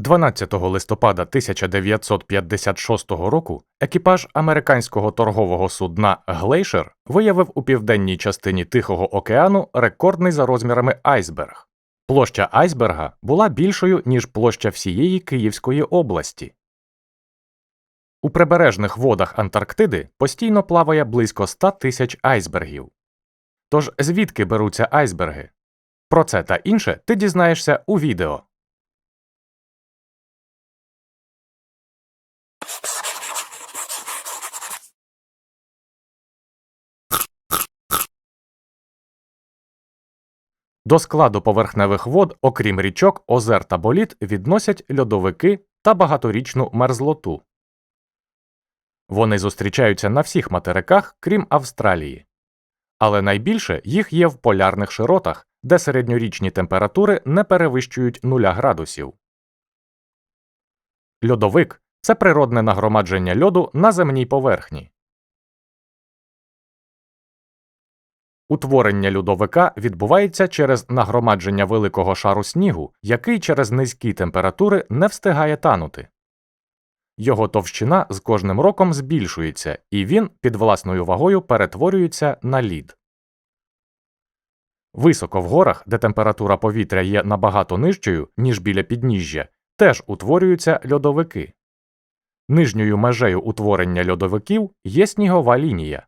12 листопада 1956 року екіпаж американського торгового судна Глейшер виявив у південній частині Тихого океану рекордний за розмірами айсберг. Площа айсберга була більшою, ніж площа всієї Київської області. У прибережних водах Антарктиди постійно плаває близько 100 тисяч айсбергів. Тож звідки беруться айсберги? Про це та інше ти дізнаєшся у відео. До складу поверхневих вод, окрім річок, озер та боліт, відносять льодовики та багаторічну мерзлоту. Вони зустрічаються на всіх материках, крім Австралії. Але найбільше їх є в полярних широтах, де середньорічні температури не перевищують 0 градусів. Льодовик це природне нагромадження льоду на земній поверхні. Утворення льодовика відбувається через нагромадження великого шару снігу, який через низькі температури не встигає танути. Його товщина з кожним роком збільшується, і він під власною вагою перетворюється на лід. Високо в горах, де температура повітря є набагато нижчою, ніж біля підніжжя, теж утворюються льодовики. Нижньою межею утворення льодовиків є снігова лінія.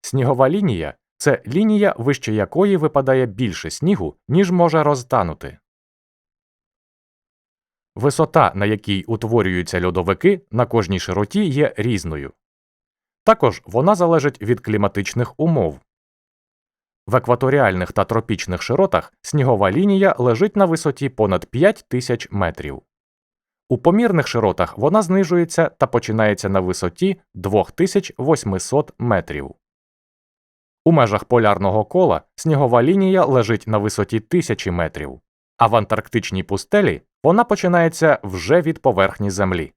Снігова лінія це лінія, вище якої випадає більше снігу, ніж може розтанути. Висота, на якій утворюються льодовики, на кожній широті є різною. Також вона залежить від кліматичних умов. В екваторіальних та тропічних широтах снігова лінія лежить на висоті понад 5 тисяч метрів. У помірних широтах вона знижується та починається на висоті 2800 метрів. У межах полярного кола снігова лінія лежить на висоті тисячі метрів, а в антарктичній пустелі вона починається вже від поверхні Землі.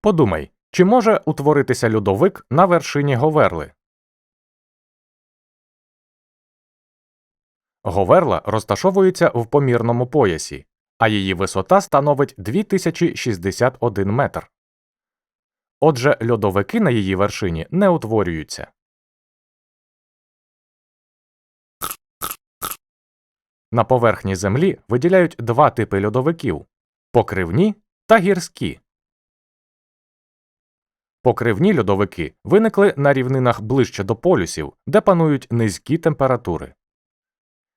Подумай, чи може утворитися льодовик на вершині Говерли? Говерла розташовується в помірному поясі, а її висота становить 2061 метр. Отже, льодовики на її вершині не утворюються. На поверхні Землі виділяють два типи льодовиків покривні та гірські. Покривні льодовики виникли на рівнинах ближче до полюсів, де панують низькі температури.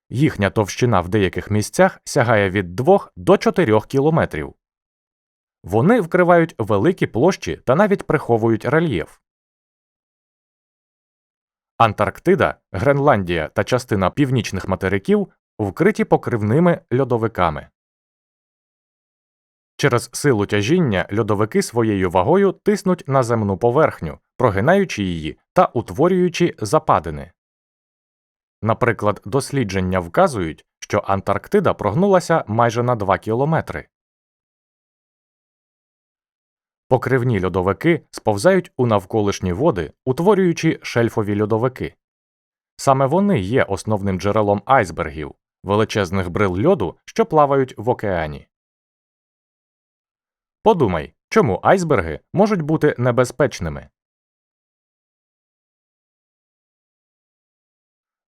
Їхня товщина в деяких місцях сягає від 2 до 4 кілометрів. Вони вкривають великі площі та навіть приховують рельєф. Антарктида, Гренландія та частина північних материків вкриті покривними льодовиками. Через силу тяжіння льодовики своєю вагою тиснуть на земну поверхню, прогинаючи її та утворюючи западини. Наприклад, дослідження вказують, що Антарктида прогнулася майже на 2 кілометри. Покривні льодовики сповзають у навколишні води, утворюючи шельфові льодовики. Саме вони є основним джерелом айсбергів, величезних брил льоду, що плавають в океані. Подумай, чому айсберги можуть бути небезпечними.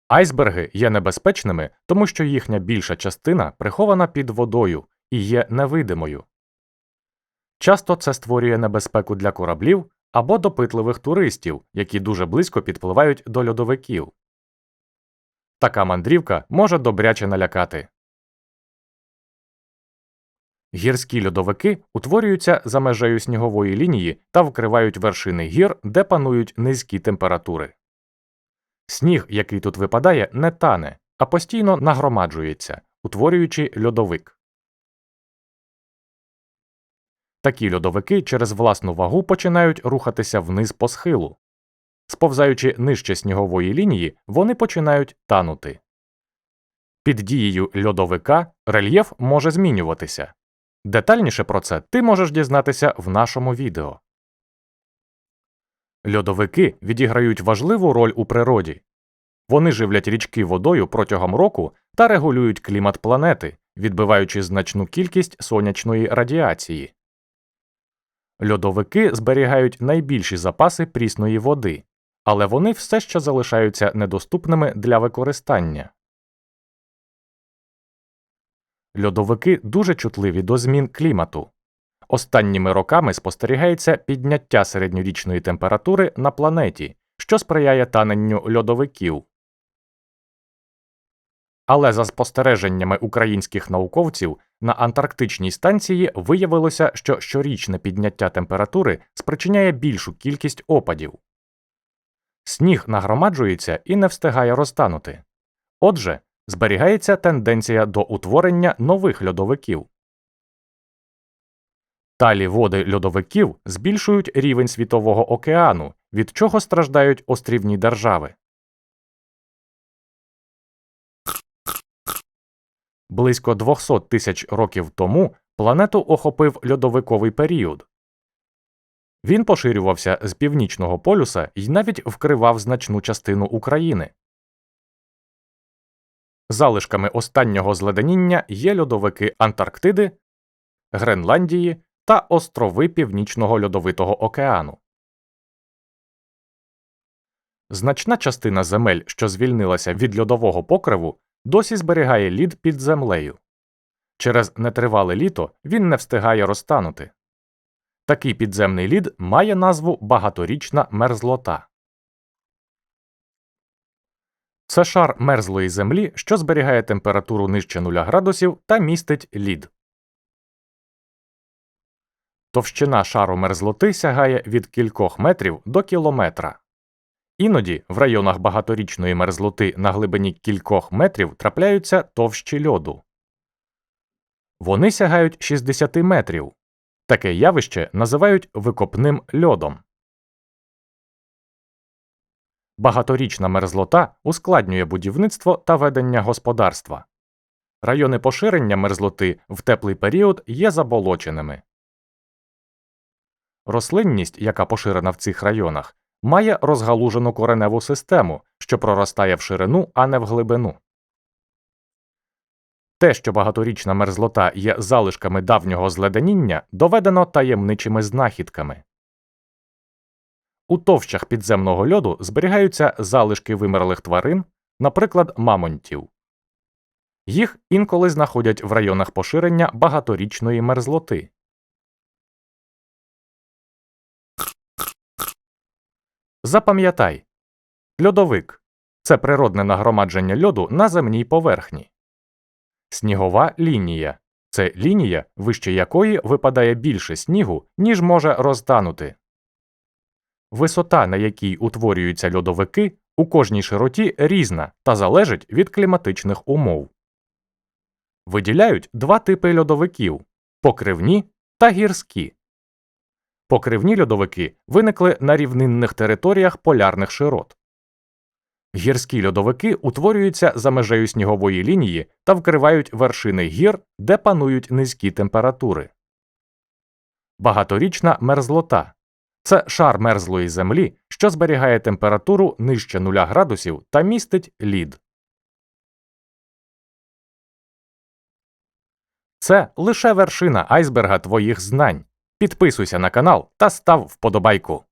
Айсберги є небезпечними, тому що їхня більша частина прихована під водою і є невидимою. Часто це створює небезпеку для кораблів або допитливих туристів, які дуже близько підпливають до льодовиків. Така мандрівка може добряче налякати. Гірські льодовики утворюються за межею снігової лінії та вкривають вершини гір, де панують низькі температури. Сніг, який тут випадає, не тане, а постійно нагромаджується, утворюючи льодовик. Такі льодовики через власну вагу починають рухатися вниз по схилу. Сповзаючи нижче снігової лінії, вони починають танути. Під дією льодовика рельєф може змінюватися. Детальніше про це ти можеш дізнатися в нашому відео. Льодовики відіграють важливу роль у природі. Вони живлять річки водою протягом року та регулюють клімат планети, відбиваючи значну кількість сонячної радіації. Льодовики зберігають найбільші запаси прісної води, але вони все ще залишаються недоступними для використання. Льодовики дуже чутливі до змін клімату. Останніми роками спостерігається підняття середньорічної температури на планеті, що сприяє таненню льодовиків. Але за спостереженнями українських науковців на антарктичній станції виявилося, що щорічне підняття температури спричиняє більшу кількість опадів. Сніг нагромаджується і не встигає розтанути. Отже, зберігається тенденція до утворення нових льодовиків. Талі води льодовиків збільшують рівень світового океану, від чого страждають острівні держави. Близько 200 тисяч років тому планету охопив льодовиковий період. Він поширювався з північного полюса і навіть вкривав значну частину України. Залишками останнього зледеніння є льодовики Антарктиди, Гренландії та острови Північного льодовитого океану. Значна частина земель, що звільнилася від льодового покриву, досі зберігає лід під землею. Через нетривале літо він не встигає розтанути. Такий підземний лід має назву багаторічна мерзлота. Це шар мерзлої землі, що зберігає температуру нижче 0 градусів та містить лід. Товщина шару мерзлоти сягає від кількох метрів до кілометра. Іноді в районах багаторічної мерзлоти на глибині кількох метрів трапляються товщі льоду. Вони сягають 60 метрів. Таке явище називають викопним льодом. Багаторічна мерзлота ускладнює будівництво та ведення господарства. Райони поширення мерзлоти в теплий період є заболоченими. Рослинність, яка поширена в цих районах, має розгалужену кореневу систему, що проростає в ширину, а не в глибину. Те, що багаторічна мерзлота є залишками давнього зледеніння, доведено таємничими знахідками. У товщах підземного льоду зберігаються залишки вимерлих тварин, наприклад, мамонтів. Їх інколи знаходять в районах поширення багаторічної мерзлоти. Запам'ятай льодовик це природне нагромадження льоду на земній поверхні. Снігова лінія це лінія, вище якої випадає більше снігу, ніж може розтанути. Висота, на якій утворюються льодовики, у кожній широті різна та залежить від кліматичних умов. Виділяють два типи льодовиків покривні та гірські. Покривні льодовики виникли на рівнинних територіях полярних широт. Гірські льодовики утворюються за межею снігової лінії та вкривають вершини гір, де панують низькі температури. Багаторічна мерзлота це шар мерзлої землі, що зберігає температуру нижче 0 градусів та містить лід. Це лише вершина айсберга твоїх знань. Підписуйся на канал та став вподобайку.